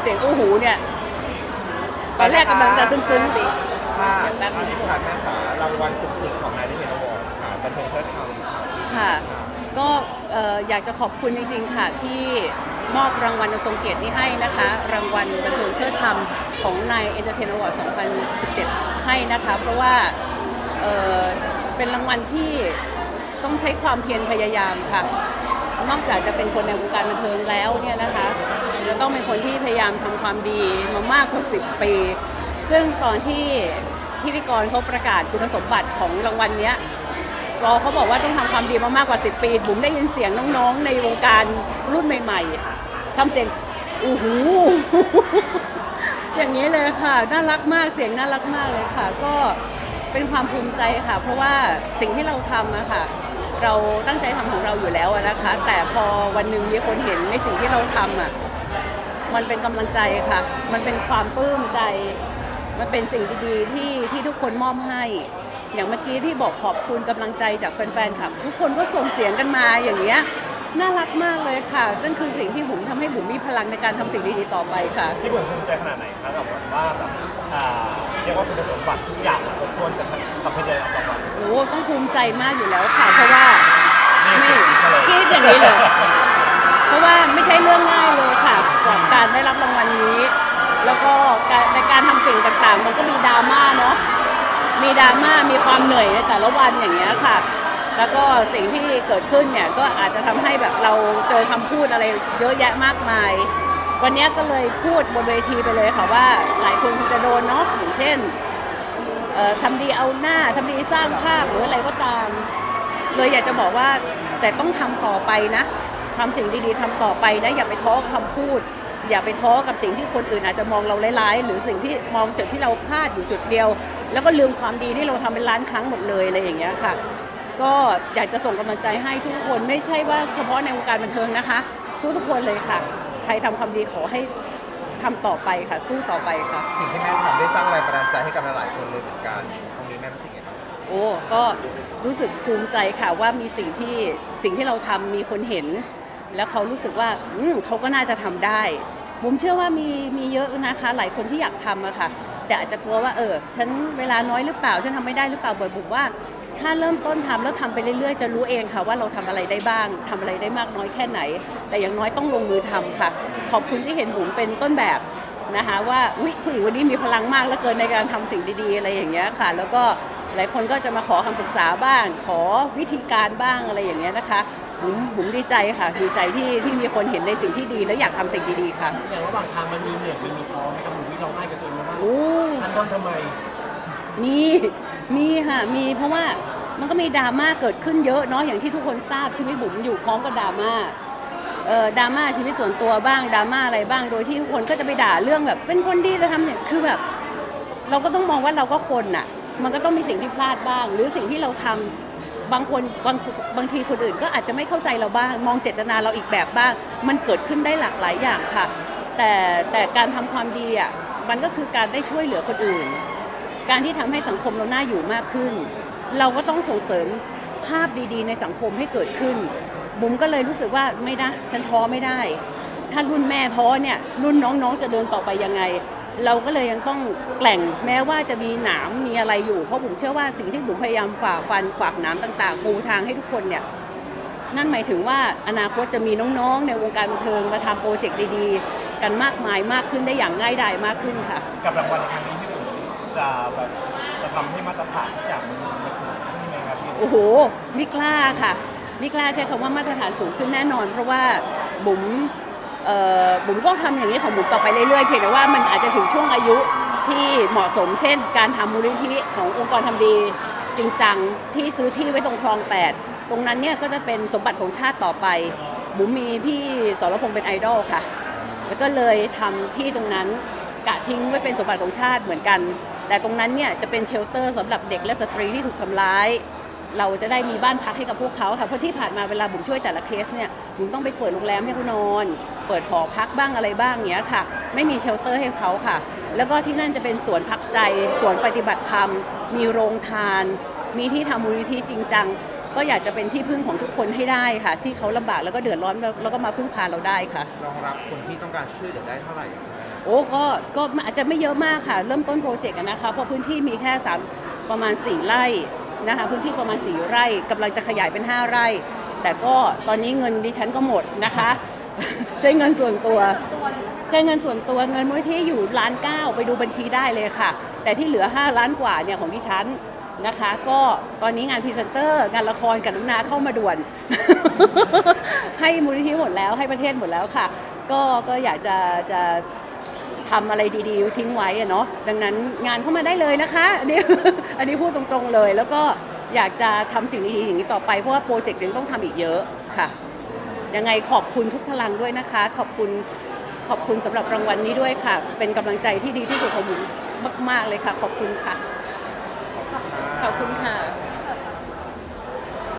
เสียงอู้หูเนี่ยตอนแรกกำลังจะซึ้งค่ะเดี๋ยวแป๊บนึง ที่ผ่านแม่ขารางวัลสูงสุดของนายเดนอวอร์ดค่ะบันเทิงเทิดธรรมค่ะๆค่ะ ก็เอ่ออยากจะขอบคุณจริง ๆ ค่ะ ที่มอบรางวัลอันทรงเกียรตินี้ให้นะคะ รางวัลบันเทิงเทิดธรรมของนายเอนเตอร์เทนอวอร์ด2017 ให้นะคะ เพราะว่าเอ่อเป็นรางวัลที่ต้องใช้ความเพียรพยายามค่ะ นอกจากจะเป็นคนในวงการบันเทิงแล้วเนี่ยนะคะจะต้องเป็นคนที่พยายามทำความดีมามากกว่า 10 ปี ซึ่งตอนที่พิธีกรเขาประกาศคุณสมบัติของรางวัลเนี้ยรอเขาบอกว่าต้องทำความดีมามากกว่า 10 ปีบุ๋มได้ยินเสียงน้องๆ ในวงการรุ่นใหม่ ๆทำเสียงอู้หูอย่างนี้เลยค่ะ น่ารักมากเสียงน่ารักมากเลยค่ะ ก็เป็นความภูมิใจค่ะ เพราะว่าสิ่งที่เราทำอะค่ะ เราตั้งใจทำของเราอยู่แล้วนะคะ แต่พอวันหนึ่งมีคนเห็นในสิ่งที่เราทำอะมันเป็นกำลังใจค่ะ มันเป็นความปลื้มใจ มันเป็นสิ่งดีๆที่ที่ทุกคนมอบให้ อย่างเมื่อกี้ที่บอกขอบคุณกำลังใจจากแฟนๆค่ะทุกคนก็ส่งเสียงกันมาอย่างเงี้ยน่ารักมากเลยค่ะ นั่นคือสิ่งที่บุ๋มทำให้บุ๋มมีพลังในการทำสิ่งดีๆต่อไปค่ะ พี่บุ๋มภูมิใจขนาดไหนครับกับว่าแบบเรียกว่าคุณสมบัติทุกอย่างครบถ้วนจะทำให้เดินต่อไป ต้องภูมิใจมากอยู่แล้วค่ะ เพราะว่านี่ไม่สิทะเลคิดอย่างนี้เลย เพราะว่าไม่ใช่เรื่องง่ายเลยค่ะกับการได้รับรางวัลนี้ แล้วก็การในการทำสิ่งต่างๆ มันก็มีดราม่าเนาะมีดราม่ามีความเหนื่อยในแต่ละวันอย่างเงี้ยค่ะ แล้วก็สิ่งที่เกิดขึ้นเนี่ยก็อาจจะทำให้แบบเราเจอคำพูดอะไรเยอะแยะมากมาย วันเนี้ยก็เลยพูดบนเวทีไปเลยค่ะว่าหลายคนคงจะโดนเนาะอย่างเช่นเอ่อ ทำดีเอาหน้าทำดีสร้างภาพหรืออะไรก็ตาม เลยอยากจะบอกว่าแต่ต้องทำต่อไปนะทำสิ่งดีๆทำต่อไปนะอย่าไปท้อกับคำพูด อย่าไปท้อกับสิ่งที่คนอื่นอาจจะมองเราร้ายๆ หรือสิ่งที่มองจุดที่เราพลาดอยู่จุดเดียว แล้วก็ลืมความดีที่เราทำเป็นล้านครั้งหมดเลยอะไรอย่างเงี้ยค่ะ ก็อยากจะส่งกำลังใจให้ทุกคนไม่ใช่ว่าเฉพาะในวงการบันเทิงนะคะ ทุกๆคนเลยค่ะ ใครทำความดีขอให้ทำต่อไปค่ะ สู้ต่อไปค่ะ สิ่งที่แม่ สร้างแรงบันดาลใจให้กับหลายๆคนเลยเหมือนกันตรงนี้แม่รู้สึกยังไงบ้างโอ้ก็รู้สึกภูมิใจค่ะว่ามีสิ่งที่สิ่งที่เราทำมีคนเห็น แล้วเขารู้สึกว่าอืมเขาก็น่าจะทำได้บุมเชื่อว่ามีมีเยอะนะคะหลายคนที่อยากทำอะค่ะ แต่อาจจะกลัวว่าเออฉันเวลาน้อยหรือเปล่าฉันทำไม่ได้หรือเปล่าบ่อยบุ๋มว่า ถ้าเริ่มต้นทำแล้วทำไปเรื่อยๆ จะรู้เองค่ะว่าเราทำอะไรได้บ้างทำอะไรได้มากน้อยแค่ไหน แต่อย่างน้อยต้องลงมือทำค่ะ ขอบคุณที่เห็นบุ๋มเป็นต้นแบบ นะคะว่าอุ๊ยผู้หญิงวันนี้มีพลังมากเหลือเกินในการทำสิ่งดีๆอะไรอย่างเงี้ยค่ะ แล้วก็หลายคนก็จะมาขอคำปรึกษาบ้าง ขอวิธีการบ้างอะไรอย่างเงี้ยนะคะบุ๋มบุ๋มดีใจค่ะดีใจที่ที่มีคนเห็นในสิ่งที่ดีและอยากทำสิ่งดีๆค่ะ อย่างระหว่างทางมันมีเหนื่อยมีมีท้อไหมครับหนูวิร้องไห้กับตัวเองไหมว่าโอ้ฉันทำทำไม มีมีค่ะมีเพราะว่ามันก็มีดราม่าเกิดขึ้นเยอะเนาะอย่างที่ทุกคนทราบชีวิตบุ๋มอยู่พร้อมกับดราม่าเอ่อ ดราม่าชีวิตส่วนตัวบ้างดราม่าอะไรบ้างโดยที่ทุกคนก็จะไปด่าเรื่องแบบ เป็นคนดีจะทำเนี่ยคือแบบ เราก็ต้องมองว่าเราก็คนน่ะ มันก็ต้องมีสิ่งที่พลาดบ้าง หรือสิ่งที่เราทำบางคนบางบางทีคนอื่นก็อาจจะไม่เข้าใจเราบ้าง มองเจตนาเราอีกแบบบ้าง มันเกิดขึ้นได้หลากหลายอย่างค่ะ แต่แต่การทำความดีอะมันก็คือการได้ช่วยเหลือคนอื่น การที่ทำให้สังคมเราน่าอยู่มากขึ้น เราก็ต้องส่งเสริมภาพดีๆ ในสังคมให้เกิดขึ้น บุ๋มก็เลยรู้สึกว่าไม่นะฉันท้อไม่ได้ ถ้ารุ่นแม่ท้อเนี่ยรุ่นน้องๆ จะเดินต่อไปยังไง เราก็เลยยังต้องแกล่งแม้ว่าจะมีหนามมีอะไรอยู่ เพราะผมเชื่อว่าสิ่งที่บุ๋มพยายามฝ่าฟันขวากหนามต่างๆปูทางให้ทุกคนเนี่ยนั่นหมายถึงว่าอนาคตจะมีน้องๆ ในวงการบันเทิงมาทำโปรเจกต์ดีๆ กันมากมายมากขึ้นได้อย่างง่ายดายมากขึ้นค่ะ กับรางวัลในครั้งนี้พี่บุ๋มจะแบบจะทำให้มาตรฐานทุกอย่างมันมันสูงขึ้นไหมครับพี่โอ้โหมิกล้าค่ะ ไมิกล้าใช้คำว่ามาตรฐานสูงขึ้นแน่นอน เพราะว่าบุ๋มบุ๋มก็ทำอย่างนี้ของบุ๋มต่อไปเรื่อยๆเพียงแต่ว่ามันอาจจะถึงช่วงอายุที่เหมาะสม เช่น การทำมูลนิธิขององค์กรทำดีจริงจังที่ซื้อที่ไว้ตรงคลองแปดตรงนั้นเนี่ยก็จะเป็นสมบัติของชาติต่อไป บุ๋มมีพี่สรพงษ์เป็นไอดอลค่ะ แล้วก็เลยทำที่ตรงนั้นกะทิ้งไว้เป็นสมบัติของชาติเหมือนกัน แต่ตรงนั้นเนี่ยจะเป็นเชลเตอร์สำหรับเด็กและสตรีที่ถูกทำร้าย เราจะได้มีบ้านพักให้กับพวกเขาค่ะเพราะที่ผ่านมาเวลาบุ๋มช่วยแต่ละเคสเนี่ยบุ๋มต้องไปเปิดโรงแรมให้เขานอน เปิดหอพักบ้างอะไรบ้างเงี้ยค่ะ ไม่มีเชลเตอร์ให้เขาค่ะ แล้วก็ที่นั่นจะเป็นสวนพักใจสวนปฏิบัติธรรม มีโรงทาน มีที่ทำมูลนิธิจริงจังก็อยากจะเป็นที่พึ่งของทุกคนให้ได้ค่ะ ที่เขาลำบากแล้วก็เดือดร้อนแล้วแล้วก็มาพึ่งพาเราได้ค่ะ รองรับคนที่ต้องการช่วยเหลือได้เท่าไหร่โอ้ก็ก็อาจจะไม่เยอะมากค่ะ เริ่มต้นโปรเจกต์อะนะคะเพราะพื้นที่มีแค่สามประมาณ 4 ไร่ นะคะพื้นที่ประมาณ 4 ไร่กำลังจะขยายเป็น 5 ไร่ แต่ก็ตอนนี้เงินดิฉันก็หมดนะคะ ใช้เงินส่วนตัว ใช้เงินส่วนตัวเงินมูลที่อยู่ล้านเก้าไปดูบัญชีได้เลยค่ะ แต่ที่เหลือ 5 ล้านกว่าเนี่ยของดิฉันนะคะก็ตอนนี้งานพรีเซนเตอร์ งานละครกับนุนาเข้ามาด่วน ให้มูลนิธิหมดแล้วให้ประเทศหมดแล้วค่ะ ก็ก็อยากจะจะ ทำอะไรดีๆ ทิ้งไว้อะเนาะดังนั้นงานเข้ามาได้เลยนะคะ อันนี้ อันนี้พูดตรงๆเลย แล้วก็อยากจะทำสิ่งดีๆอย่างนี้ต่อไปเพราะว่าโปรเจกต์ยังต้องทำอีกเยอะค่ะ ยังไงขอบคุณทุกพลังด้วยนะคะ ขอบคุณขอบคุณสำหรับรางวัลนี้ด้วยค่ะ เป็นกำลังใจที่ดีที่สุดของผมมาก ๆเลยค่ะ ขอบคุณค่ะ ขอบคุณค่ะ